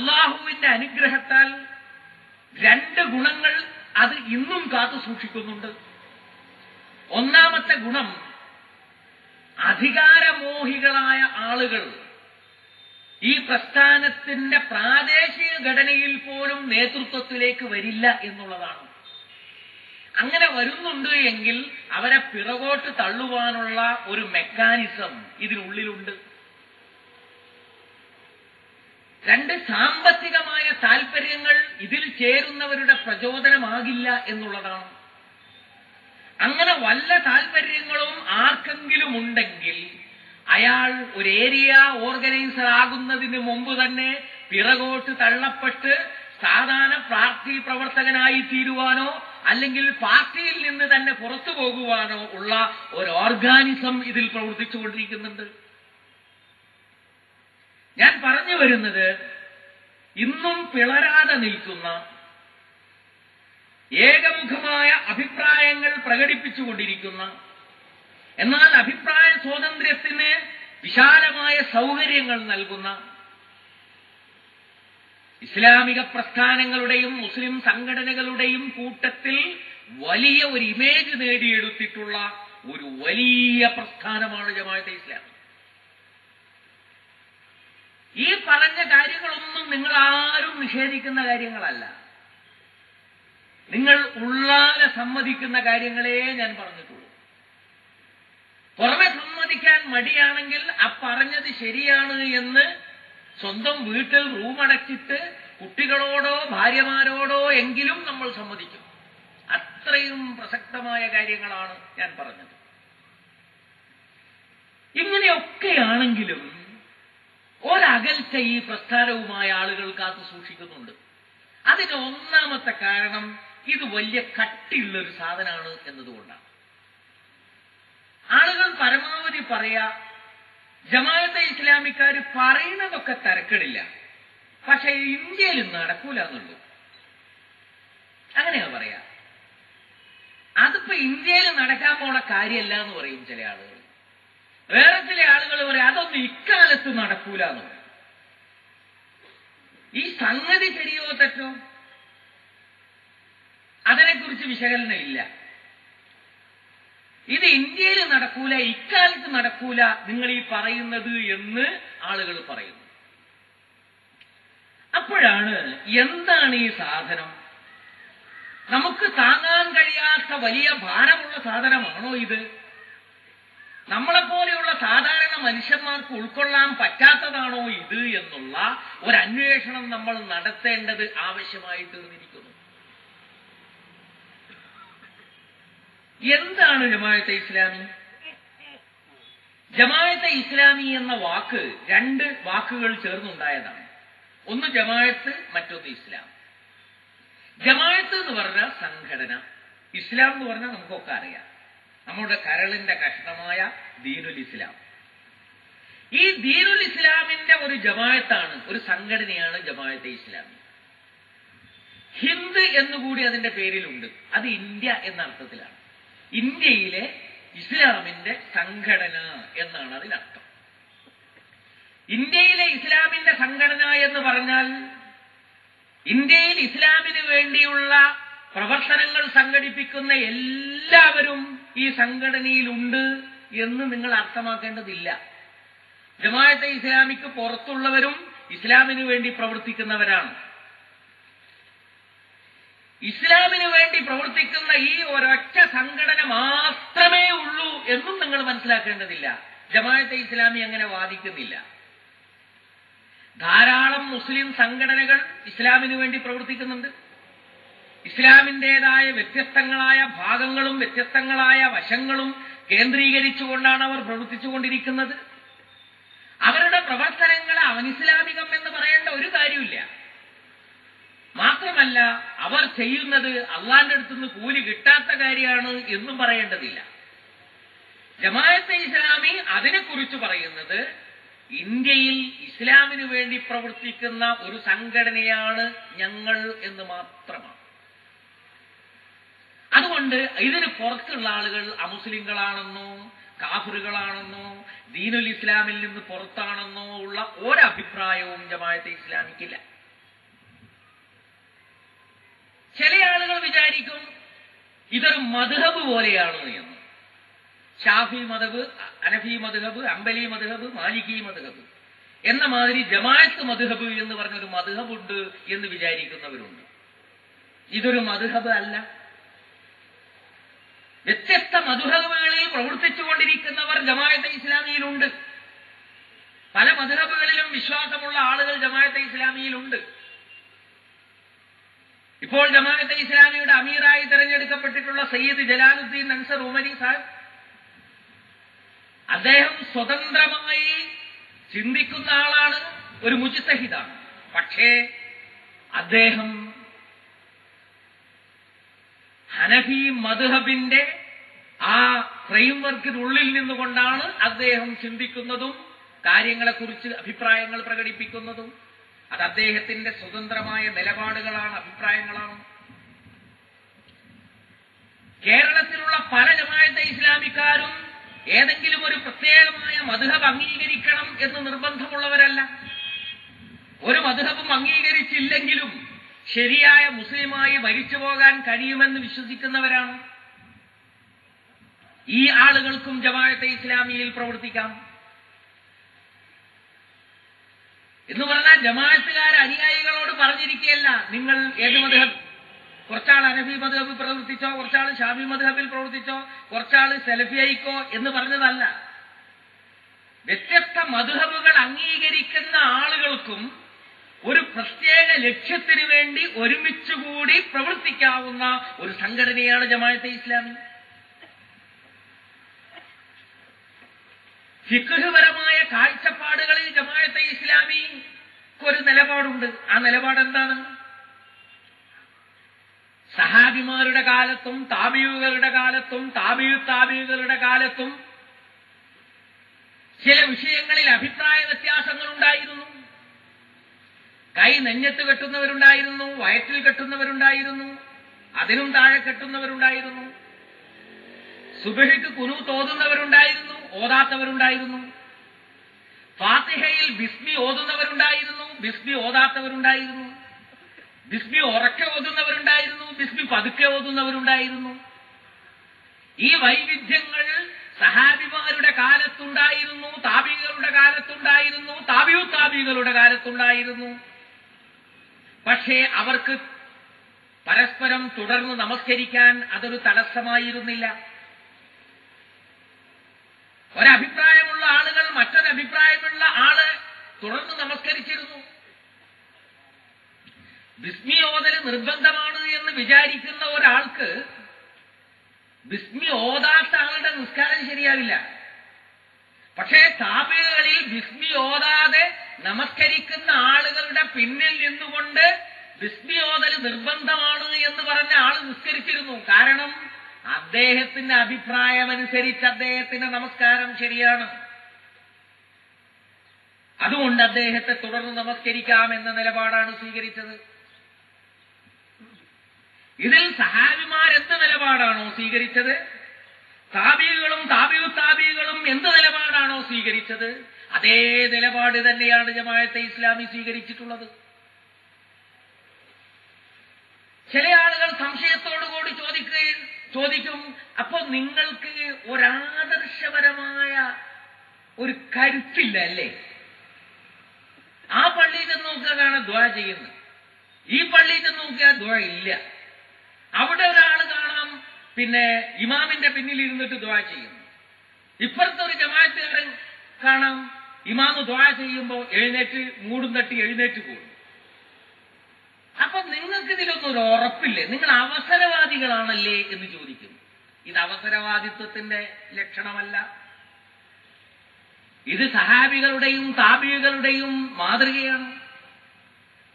അള്ളാഹുവിന്റെ അനുഗ്രഹത്താൽ രണ്ട് ഗുണങ്ങൾ അത് ഇന്നും കാത്തു സൂക്ഷിക്കുന്നുണ്ട്. ഒന്നാമത്തെ ഗുണം അധികാരമോഹികളായ ആളുകൾ ഈ പ്രസ്ഥാനത്തിന്റെ പ്രാദേശിക ഘടനയിൽ പോലും നേതൃത്വത്തിലേക്ക് വരില്ല എന്നുള്ളതാണ്. അങ്ങനെ വരുന്നുണ്ട് എങ്കിൽ അവരെ പിറകോട്ട് തള്ളുവാനുള്ള ഒരു മെക്കാനിസം ഇതിനുള്ളിലുണ്ട്. രണ്ട് സാമ്പത്തികമായ താൽപര്യങ്ങൾ ഇതിൽ ചേരുന്നവരുടെ പ്രചോദനമാകില്ല എന്നുള്ളതാണ്. അങ്ങനെ വല്ല താൽപര്യങ്ങളും ആർക്കെങ്കിലും ഉണ്ടെങ്കിൽ അയാൾ ഒരു ഏരിയ ഓർഗനൈസർ ആകുന്നതിന് മുമ്പ് തന്നെ പിറകോട്ട് തള്ളപ്പെട്ട് സാധാരണ പാർട്ടി പ്രവർത്തകനായി തീരുവാനോ അല്ലെങ്കിൽ പാർട്ടിയിൽ നിന്ന് തന്നെ പുറത്തു പോകുവാനോ ഉള്ള ഒരു ഓർഗാനിസം ഇതിൽ പ്രവർത്തിച്ചുകൊണ്ടിരിക്കുന്നുണ്ട്. ഞാൻ പറഞ്ഞു വരുന്നത് ഇന്നും പിളരാതെ നിൽക്കുന്ന ഏകമുഖമായ അഭിപ്രായങ്ങൾ പ്രകടിപ്പിച്ചുകൊണ്ടിരിക്കുന്ന എന്നാൽ അഭിപ്രായ സ്വാതന്ത്ര്യത്തിന് വിശാലമായ സൗകര്യങ്ങൾ നൽകുന്ന ഇസ്ലാമിക പ്രസ്ഥാനങ്ങളുടെയും മുസ്ലിം സംഘടനകളുടെയും കൂട്ടത്തിൽ വലിയ ഒരു ഇമേജ് നേടിയെടുത്തിട്ടുള്ള ഒരു വലിയ പ്രസ്ഥാനമാണ് ജമാഅത്തെ ഇസ്ലാം. ഈ പറഞ്ഞ കാര്യങ്ങളൊന്നും നിങ്ങൾ ആരും നിഷേധിക്കുന്ന കാര്യങ്ങളല്ല. നിങ്ങൾ ഉള്ളാലെ സമ്മതിക്കുന്ന കാര്യങ്ങളേ ഞാൻ പറഞ്ഞിട്ടുള്ളൂ. പുറമെ സമ്മതിക്കാൻ മടിയാണെങ്കിൽ ആ പറഞ്ഞത് ശരിയാണ് എന്ന് സ്വന്തം വീട്ടിൽ റൂമടച്ചിട്ട് കുട്ടികളോടോ ഭാര്യമാരോടോ എങ്കിലും നമ്മൾ സമ്മതിക്കും. അത്രയും പ്രസക്തമായ കാര്യങ്ങളാണ് ഞാൻ പറഞ്ഞത്. ഇങ്ങനെയൊക്കെയാണെങ്കിലും ഒരകൽച്ച ഈ പ്രസ്ഥാനവുമായ ആളുകൾ കാത്തു സൂക്ഷിക്കുന്നുണ്ട്. അതിന്റെ ഒന്നാമത്തെ കാരണം ഇത് വലിയ കട്ടിയുള്ള ഒരു സാധനമാണ് എന്നതുകൊണ്ടാണ്. ആളുകൾ പരമാവധി പറയാ ജമാഅത്തെ ഇസ്ലാമിക്കാർ പറയുന്നതൊക്കെ തരക്കടില്ല. പക്ഷെ ഇന്ത്യയിൽ നടക്കൂല എന്നുള്ളൂ അങ്ങനെയാ പറയാ. അതിപ്പോ ഇന്ത്യയിൽ നടക്കാൻ പോണ കാര്യമല്ല എന്ന് പറയും ചില ആളുകൾ. വേറെ ചില ആളുകൾ പറയും അതൊന്നും ഇക്കാലത്ത് നടക്കൂല എന്ന് ഈ സംഗതി ശരിയോ തെറ്റോ? അതിനെക്കുറിച്ച് വിശകലനം ഇല്ല. ഇത് ഇന്ത്യയിൽ നടക്കൂല ഇക്കാലത്ത് നടക്കൂല നിങ്ങൾ ഈ പറയുന്നത് എന്ന് ആളുകൾ പറയുന്നു. അപ്പോഴാണ് എന്താണ് ഈ സാധനം? നമുക്ക് താങ്ങാൻ കഴിയാത്ത വലിയ ഭാരമുള്ള സാധനമാണോ ഇത്? നമ്മളെപ്പോലെയുള്ള സാധാരണ മനുഷ്യന്മാർക്ക് ഉൾക്കൊള്ളാൻ പറ്റാത്തതാണോ ഇത് എന്നുള്ള ഒരു അന്വേഷണം നമ്മൾ നടത്തേണ്ടത് ആവശ്യമായി തീർന്നിരിക്കുന്നു. എന്താണ് ജമായത്തെ ഇസ്ലാമി? ജമായത്തെ ഇസ്ലാമി എന്ന വാക്ക് രണ്ട് വാക്കുകൾ ചേർന്നുണ്ടായതാണ്. ഒന്ന് ജമായത്ത് മറ്റൊന്ന് ഇസ്ലാം. ജമായത്ത് എന്ന് പറഞ്ഞ സംഘടന. ഇസ്ലാം എന്ന് പറഞ്ഞാൽ നമുക്കൊക്കെ അറിയാം. നമ്മുടെ കരളിന്റെ കഷ്ണമായ ദീനുൽ ഇസ്ലാം. ഈ ദീനുൽ ഇസ്ലാമിന്റെ ഒരു ജമായത്താണ് ഒരു സംഘടനയാണ് ജമായത്തെ ഇസ്ലാമി ഹിന്ദ് എന്നുകൂടി അതിന്റെ പേരിലുണ്ട്. അത് ഇന്ത്യ എന്ന അർത്ഥത്തിലാണ് ഇന്ത്യയിലെ ഇസ്ലാമിന്റെ സംഘടന എന്നാണ് അതിനർത്ഥം. ഇന്ത്യയിലെ ഇസ്ലാമിന്റെ സംഘടന എന്ന് പറഞ്ഞാൽ ഇന്ത്യയിൽ ഇസ്ലാമിന് വേണ്ടിയുള്ള പ്രവർത്തനങ്ങൾ സംഘടിപ്പിക്കുന്ന എല്ലാവരും ഈ സംഘടനയിലുണ്ട് എന്ന് നിങ്ങൾ അർത്ഥമാക്കേണ്ടതില്ല. ജമാഅത്തെ ഇസ്ലാമിക്ക് പുറത്തുള്ളവരും ഇസ്ലാമിന് വേണ്ടി പ്രവർത്തിക്കുന്നവരാണ്. ഇസ്ലാമിന് വേണ്ടി പ്രവർത്തിക്കുന്ന ഈ ഒരൊറ്റ സംഘടന മാത്രമേ ഉള്ളൂ എന്നും നിങ്ങൾ മനസ്സിലാക്കേണ്ടതില്ല. ജമാഅത്തെ ഇസ്ലാമി അങ്ങനെ വാദിക്കുന്നില്ല. ധാരാളം മുസ്ലിം സംഘടനകൾ ഇസ്ലാമിന് വേണ്ടി പ്രവർത്തിക്കുന്നുണ്ട്. ഇസ്ലാമിന്റെതായ വ്യത്യസ്തങ്ങളായ ഭാഗങ്ങളും വ്യത്യസ്തങ്ങളായ വശങ്ങളും കേന്ദ്രീകരിച്ചുകൊണ്ടാണ് അവർ പ്രവർത്തിച്ചുകൊണ്ടിരിക്കുന്നത്. അവരുടെ പ്രവർത്തനങ്ങളെ അവനിസ്ലാമികം എന്ന് പറയേണ്ട ഒരു കാര്യമില്ല. മാത്രമല്ല അവർ ചെയ്യുന്നത് അള്ളാന്റെ അടുത്തുനിന്ന് കൂലി കിട്ടാത്ത കാര്യമാണ് എന്നും പറയേണ്ടതില്ല. ജമാഅത്തെ ഇസ്ലാമി അതിനെക്കുറിച്ച് പറയുന്നത് ഇന്ത്യയിൽ ഇസ്ലാമിനു വേണ്ടി പ്രവർത്തിക്കുന്ന ഒരു സംഘടനയാണ് ഞങ്ങൾ എന്ന് മാത്രമാണ്. അതുകൊണ്ട് ഇതിന് പുറത്തുള്ള ആളുകൾ അമുസ്ലിങ്ങളാണെന്നോ കാഫറുകളാണെന്നോ ദീനുൽ ഇസ്ലാമിൽ നിന്ന് പുറത്താണെന്നോ ഉള്ള ഒരഭിപ്രായവും ജമാഅത്തെ ഇസ്ലാമിക്കില്ല. ചില ആളുകൾ വിചാരിക്കും ഇതൊരു മധുഹബ് പോലെയാണ് എന്ന്. ഷാഫി മധബ് അനഫി മധുഹബ് അമ്പലി മധുഹബ് മാലിക്കി മധുഹബ് എന്ന മാതിരി ജമാഅത്ത് മധുഹബ് എന്ന് പറഞ്ഞൊരു മധുഹബ് ഉണ്ട് എന്ന് വിചാരിക്കുന്നവരുണ്ട്. ഇതൊരു മധുഹബ് അല്ല. വ്യത്യസ്ത മധുഹബുകളിൽ പ്രവർത്തിച്ചുകൊണ്ടിരിക്കുന്നവർ ജമായത്തെ ഇസ്ലാമിയിലുണ്ട്. പല മധുഹബുകളിലും വിശ്വാസമുള്ള ആളുകൾ ജമായത്തെ ഇസ്ലാമിയിലുണ്ട്. ഇപ്പോൾ ജമാഅത്തെ ഇസ്ലാമിയുടെ അമീറായി തെരഞ്ഞെടുക്കപ്പെട്ടിട്ടുള്ള സയ്യിദ് ജലാലുദ്ദീൻ അൻസർ ഉമരി സാഹിബ് അദ്ദേഹം സ്വതന്ത്രമായി ചിന്തിക്കുന്ന ആളാണ് ഒരു മുജിത്തഹിതാണ് പക്ഷേ അദ്ദേഹം ഹനഫി മധുഹബിന്റെ ആ ഫ്രെയിംവർക്കിനുള്ളിൽ നിന്നുകൊണ്ടാണ് അദ്ദേഹം ചിന്തിക്കുന്നതും കാര്യങ്ങളെക്കുറിച്ച് അഭിപ്രായങ്ങൾ പ്രകടിപ്പിക്കുന്നതും. അത് അദ്ദേഹത്തിന്റെ സ്വതന്ത്രമായ നിലപാടുകളാണ് അഭിപ്രായങ്ങളാണ്. കേരളത്തിലുള്ള പല ജമായത്തെ ഇസ്ലാമിക്കാരും ഏതെങ്കിലും ഒരു പ്രത്യേകമായ മധുഹബ് അംഗീകരിക്കണം എന്ന് നിർബന്ധമുള്ളവരല്ല. ഒരു മധുഹബും അംഗീകരിച്ചില്ലെങ്കിലും ശരിയായ മുസ്ലിമായി മരിച്ചു പോകാൻ കഴിയുമെന്ന് വിശ്വസിക്കുന്നവരാണ്? ഈ ആളുകൾക്കും ജമാഅത്തെ ഇസ്ലാമിയിൽ പ്രവർത്തിക്കാം. എന്ന് പറഞ്ഞാൽ ജമാഅത്തുകാർ അനുയായികളോട് പറഞ്ഞിരിക്കുകയല്ല നിങ്ങൾ ഏത് മധുഹബ്? കുറച്ചാൾ അനഫി മധുഹബിൽ പ്രവർത്തിച്ചോ കുറച്ചാൾ ഷാബി മധുഹബിൽ പ്രവർത്തിച്ചോ കുറച്ചാൾ സെലഫിയായിക്കോ എന്ന് പറഞ്ഞതല്ല. വ്യത്യസ്ത മധുഹബുകൾ അംഗീകരിക്കുന്ന ആളുകൾക്കും ഒരു പ്രത്യേക ലക്ഷ്യത്തിന് വേണ്ടി ഒരുമിച്ചുകൂടി പ്രവർത്തിക്കാവുന്ന ഒരു സംഘടനയാണ് ജമാഅത്തെ ഇസ്ലാമി. ഫിഖ്ഹപരമായ കാഴ്ചപ്പാടുകളിൽ ജമാഅത്തെ ഇസ്ലാമി ഒരു നിലപാടുണ്ട്. ആ നിലപാട് എന്താണ്? സഹാബിമാരുടെ കാലത്തും താബിയുകളുടെ കാലത്തും താബിയു താബിയുകളുടെ കാലത്തും ചില വിഷയങ്ങളിൽ അഭിപ്രായ വ്യത്യാസങ്ങൾ ഉണ്ടായിരുന്നു കൈ നെഞ്ഞത്ത് കെട്ടുന്നവരുണ്ടായിരുന്നു വയറ്റിൽ കെട്ടുന്നവരുണ്ടായിരുന്നു അതിനും താഴെ കെട്ടുന്നവരുണ്ടായിരുന്നു. സുബഹിക്ക് കുനു തോന്നുന്നവരുണ്ടായിരുന്നു ഓതാത്തവരുണ്ടായിരുന്നു. ഫാത്തിഹയിൽ ബിസ്മി ഓതുന്നവരുണ്ടായിരുന്നു ബിസ്മി ഓതാത്തവരുണ്ടായിരുന്നു. ബിസ്മി ഉറക്കെ ഓതുന്നവരുണ്ടായിരുന്നു ബിസ്മി പതുക്കെ ഓതുന്നവരുണ്ടായിരുന്നു. ഈ വൈവിധ്യങ്ങൾ സഹാബിമാരുടെ കാലത്തുണ്ടായിരുന്നു താബികളുടെ കാലത്തുണ്ടായിരുന്നു താബിയു താബികളുടെ കാലത്തുണ്ടായിരുന്നു. പക്ഷേ അവർക്ക് പരസ്പരം തുടർന്ന് നമസ്കരിക്കാൻ അതൊരു തടസ്സമായിരുന്നില്ല. ഒരഭിപ്രായമുള്ള ആളുകൾ മറ്റൊരഭിപ്രായമുള്ള ആൾ തുടർന്ന് നമസ്കരിച്ചിരുന്നു. ബിസ്മി ഓതൽ നിർബന്ധമാണ് എന്ന് വിചാരിക്കുന്ന ഒരാൾക്ക് ബിസ്മി ഓതാത്ത ആളുടെ നിസ്കാരം ശരിയാവില്ല. പക്ഷേ താപികളിൽ ബിസ്മി ഓതാതെ നമസ്കരിക്കുന്ന ആളുകളുടെ പിന്നിൽ നിന്നുകൊണ്ട് ബിസ്മി ഓതൽ നിർബന്ധമാണ് എന്ന് പറഞ്ഞ ആൾ നിസ്കരിച്ചിരുന്നു. കാരണം അദ്ദേഹത്തിന്റെ അഭിപ്രായമനുസരിച്ച് അദ്ദേഹത്തിന്റെ നമസ്കാരം ശരിയാണ്. അതുകൊണ്ട് അദ്ദേഹത്തെ തുടർന്ന് നമസ്കരിക്കാം എന്ന നിലപാടാണ് സ്വീകരിച്ചത്. ഇതിൽ സഹാബിമാരെന്ത് നിലപാടാണോ സ്വീകരിച്ചത്? താബികളും താബിയു താബികളും എന്ത് നിലപാടാണോ സ്വീകരിച്ചത്? അതേ നിലപാട് തന്നെയാണ് ജമായത്തെ ഇസ്ലാമി സ്വീകരിച്ചിട്ടുള്ളത്. ചില ആളുകൾ സംശയത്തോടുകൂടി ചോദിക്കുകയും ചോദിക്കും അപ്പൊ നിങ്ങൾക്ക് ഒരാദർശപരമായ ഒരു കരുത്തില്ല അല്ലേ? ആ പള്ളിയിൽ നിന്ന് നോക്കുക കാണാൻ ദ്വാ ചെയ്യുന്നത്. ഈ പള്ളിയിൽ നിന്ന് നോക്കിയാൽ ദ്വാ ഇല്ല. അവിടെ ഒരാൾ കാണാം പിന്നെ ഇമാമിന്റെ പിന്നിൽ ഇരുന്നിട്ട് ചെയ്യുന്നു. ഇപ്പുറത്തെ ഒരു ജമാഅത്തുകാരൻ കാണാം ഇമാമ് ദ്വാ ചെയ്യുമ്പോൾ എഴുന്നേറ്റ് മൂടും തട്ടി എഴുന്നേറ്റ് പോകും അപ്പൊ നിങ്ങൾക്ക് ഇതിലൊന്നും ഒരു ഉറപ്പില്ലേ? നിങ്ങൾ അവസരവാദികളാണല്ലേ എന്ന് ചോദിക്കുന്നു. ഇത് അവസരവാദിത്വത്തിന്റെ ലക്ഷണമല്ല. ഇത് സഹാബികളുടെയും താപികളുടെയും മാതൃകയാണ്.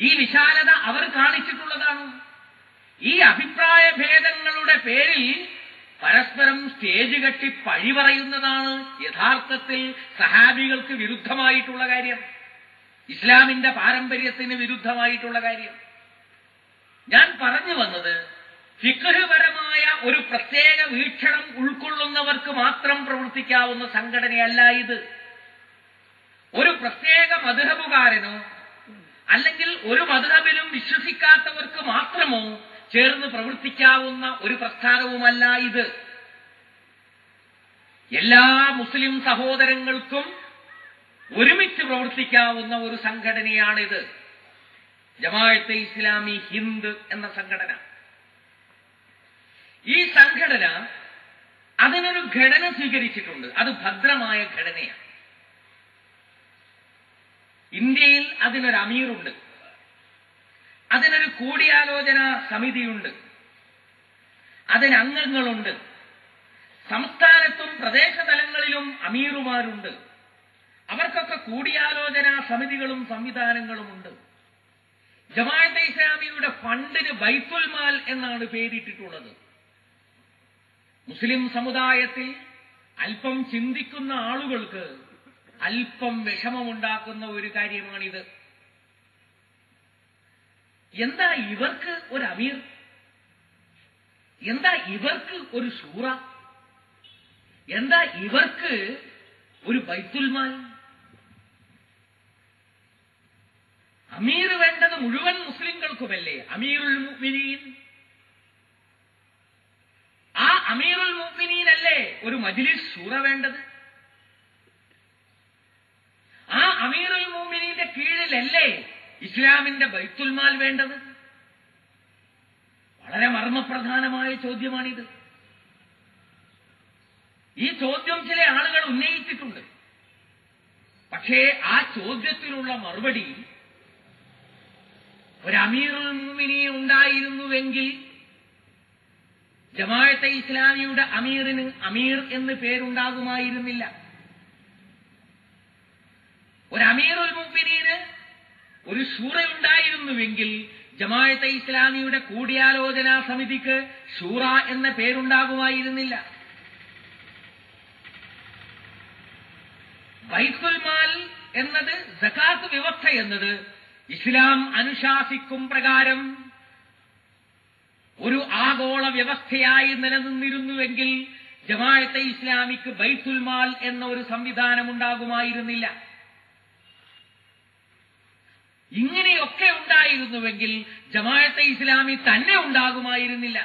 ഈ വിശാലത അവർ കാണിച്ചിട്ടുള്ളതാണ്. ഈ അഭിപ്രായ ഭേദങ്ങളുടെ പേരിൽ പരസ്പരം സ്റ്റേജ് കെട്ടി പഴി പറയുന്നതാണ് യഥാർത്ഥത്തിൽ സഹാബികൾക്ക് വിരുദ്ധമായിട്ടുള്ള കാര്യം. ഇസ്ലാമിന്റെ പാരമ്പര്യത്തിന് വിരുദ്ധമായിട്ടുള്ള കാര്യം. ഞാൻ പറഞ്ഞു വന്നത് ഫിക്രഹപരമായ ഒരു പ്രത്യേക വീക്ഷണം ഉൾക്കൊള്ളുന്നവർക്ക് മാത്രം പ്രവർത്തിക്കാവുന്ന സംഘടനയല്ല ഇത്. ഒരു പ്രത്യേക മധുഹബുകാരനോ അല്ലെങ്കിൽ ഒരു മധുഹബിലും വിശ്വസിക്കാത്തവർക്ക് മാത്രമോ ചേർന്ന് പ്രവർത്തിക്കാവുന്ന ഒരു പ്രസ്ഥാനവുമല്ല ഇത്. എല്ലാ മുസ്ലിം സഹോദരങ്ങൾക്കും ഒരുമിച്ച് പ്രവർത്തിക്കാവുന്ന ഒരു സംഘടനയാണിത്. ജമാഅത്തെ ഇസ്ലാമി ഹിന്ദ് എന്ന സംഘടന. ഈ സംഘടന അതിനൊരു ഘടന സ്വീകരിച്ചിട്ടുണ്ട്. അത് ഭദ്രമായ ഘടനയാണ്. ഇന്ത്യയിൽ അതിനൊരു അമീറുണ്ട് അതിനൊരു കൂടിയാലോചന സമിതിയുണ്ട്. അതിന് അംഗങ്ങളുണ്ട്. സംസ്ഥാനത്തും പ്രദേശതലങ്ങളിലും അമീറുമാരുണ്ട്. അവർക്കൊക്കെ കൂടിയാലോചന സമിതികളും സംവിധാനങ്ങളുമുണ്ട്. ജമാഅത്തെ ഇസ്ലാമിയുടെ ഫണ്ടിന് ബൈത്തുൽമാൽ എന്നാണ് പേരിട്ടിട്ടുള്ളത്. മുസ്ലിം സമുദായത്തിൽ അല്പം ചിന്തിക്കുന്ന ആളുകൾക്ക് അല്പം വിഷമമുണ്ടാക്കുന്ന ഒരു കാര്യമാണിത്. എന്താ ഇവർക്ക് ഒരു അമീർ? എന്താ ഇവർക്ക് ഒരു സൂറ? എന്താ ഇവർക്ക് ഒരു ബൈത്തുൽമാൻ അമീർ വേണ്ടത് മുഴുവൻ മുസ്ലിങ്ങൾക്കുമല്ലേ? അമീറുൽ മുഅ്മിനീൻ. ആ അമീറുൽ മുഅ്മിനീൻ അല്ലേ ഒരു മജ്ലിസ് സൂറ വേണ്ടത്? ആ അമീറുൽ മുഅ്മിനീന്റെ കീഴിലല്ലേ ഇസ്ലാമിന്റെ ബൈത്തുൽമാൽ വേണ്ടത്? വളരെ മർമ്മപ്രധാനമായ ചോദ്യമാണിത്. ഈ ചോദ്യം ചില ആളുകൾ ഉന്നയിച്ചിട്ടുണ്ട്. പക്ഷേ ആ ചോദ്യത്തിനുള്ള മറുപടി ഒരു ഉണ്ടായിരുന്നുവെങ്കിൽ ജമാഅത്തെ ഇസ്ലാമിയുടെ അമീറിന് അമീർ എന്ന് പേരുണ്ടാകുമായിരുന്നില്ല. ഒരു അമീറുൽ ഒരു ഷൂറ ജമായത്തെ ഇസ്ലാമിയുടെ കൂടിയാലോചനാ സമിതിക്ക് ഷൂറ എന്ന പേരുണ്ടാകുമായിരുന്നില്ല. ബൈത്തുൽ മാൽ എന്നത് സകാത്ത് വ്യവസ്ഥ എന്നത് ഇസ്ലാം അനുശാസിക്കും പ്രകാരം ഒരു ആഗോള വ്യവസ്ഥയായി നിലനിന്നിരുന്നുവെങ്കിൽ ജമായത്തെ ഇസ്ലാമിക്ക് ബൈത്തുൽമാൽ എന്ന ഒരു സംവിധാനം ഉണ്ടാകുമായിരുന്നില്ല ഇങ്ങനെയൊക്കെ ഉണ്ടായിരുന്നുവെങ്കിൽ ജമാഅത്തെ ഇസ്ലാമി തന്നെ ഉണ്ടാകുമായിരുന്നില്ല.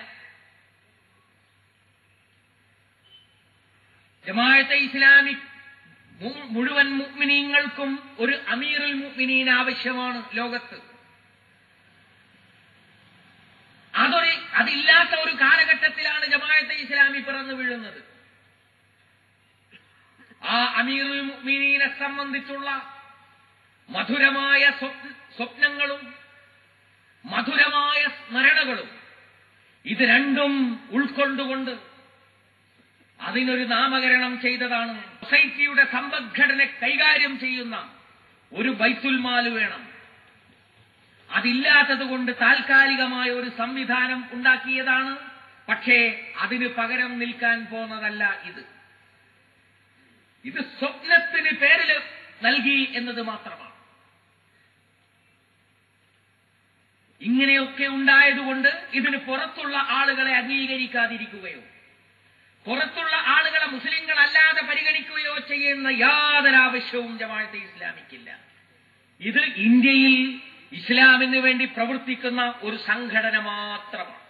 ജമാഅത്തെ ഇസ്ലാമി മുഴുവൻ മുഗ്മിനീങ്ങൾക്കും ഒരു അമീറുൽ മുഗ്മിനീൻ ആവശ്യമാണ് ലോകത്ത്. അതൊരു അതില്ലാത്ത ഒരു കാലഘട്ടത്തിലാണ് ജമാഅത്തെ ഇസ്ലാമി പിറന്നു വീഴുന്നത്. ആ അമീറുൽ മുഗ്മിനീനെ സംബന്ധിച്ചുള്ള മധുരമായ സ്വപ്നങ്ങളും മധുരമായ സ്മരണകളും ഇത് രണ്ടും ഉൾക്കൊണ്ടുകൊണ്ട് അതിനൊരു നാമകരണം ചെയ്തതാണ്. സൊസൈറ്റിയുടെ സമ്പദ്ഘടന കൈകാര്യം ചെയ്യുന്ന ഒരു ബൈത്തുൽമാൽ വേണം. അതില്ലാത്തതുകൊണ്ട് താൽക്കാലികമായ ഒരു സംവിധാനം ഉണ്ടാക്കിയതാണ്. പക്ഷേ അതിന് പകരം നിൽക്കാൻ പോന്നതല്ല ഇത്. ഇത് സ്വപ്നത്തിന് പേരിൽ നൽകി എന്നത് മാത്രമാണ്. ഇങ്ങനെയൊക്കെ ഉണ്ടായതുകൊണ്ട് ഇതിന് പുറത്തുള്ള ആളുകളെ അംഗീകരിക്കാതിരിക്കുകയോ പുറത്തുള്ള ആളുകളെ മുസ്ലിങ്ങൾ അല്ലാതെ പരിഗണിക്കുകയോ ചെയ്യുന്ന യാതൊരു ആവശ്യവും ജമാഅത്തെ ഇസ്ലാമിക്കില്ല. ഇത് ഇന്ത്യയിൽ ഇസ്ലാമിന് വേണ്ടി പ്രവർത്തിക്കുന്ന ഒരു സംഘടന മാത്രമാണ്.